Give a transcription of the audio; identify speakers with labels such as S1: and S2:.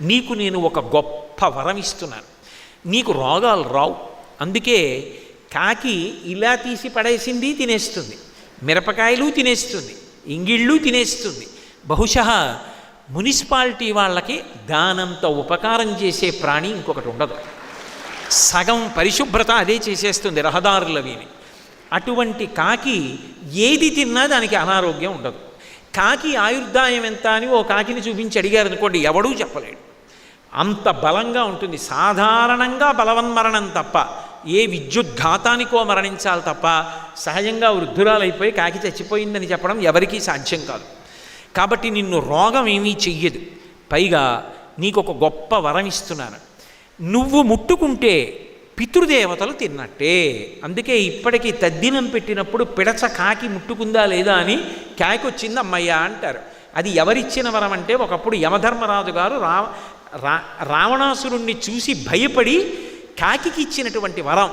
S1: నీకు నేను ఒక గొప్ప వరం ఇస్తున్నాను. నీకు రోగాలు రావు. అందుకే కాకి ఇలా తీసి పడేసింది తినేస్తుంది. మిరపకాయలు తినేస్తుంది. ఇంగిళ్ళు తినేస్తుంది. బహుశా మున్సిపాలిటీ వాళ్ళకి దానంత ఉపకారం చేసే ప్రాణి ఇంకొకటి ఉండదు. సగం పరిశుభ్రత అదే చేసేస్తుంది రహదారులవిని అటువంటి కాకి ఏది తిన్నా దానికి అనారోగ్యం ఉండదు. కాకి ఆయుర్దాయం ఎంత అని ఓ కాకిని చూపించి అడిగారు అనుకోండి ఎవడూ చెప్పలేడు. అంత బలంగా ఉంటుంది సాధారణంగా బలవన్మరణం తప్ప ఏ విద్యుద్ఘాతానికో మరణించాలి తప్ప సహజంగా వృద్ధురాలైపోయి కాకి చచ్చిపోయిందని చెప్పడం ఎవరికీ సాధ్యం కాదు. కాబట్టి నిన్ను రోగం ఏమీ చెయ్యదు. పైగా నీకు ఒక గొప్ప వరం ఇస్తున్నాను. నువ్వు ముట్టుకుంటే పితృదేవతలు తిన్నట్టే. అందుకే ఇప్పటికీ తద్దినం పెట్టినప్పుడు పిడచ కాకి ముట్టుకుందా లేదా అని కాకి వచ్చింది అమ్మయ్య అంటారు. అది ఎవరిచ్చిన వరం అంటే ఒకప్పుడు యమధర్మరాజు గారు రా రావణాసురుణ్ణి చూసి భయపడి కాకికి ఇచ్చినటువంటి వరం.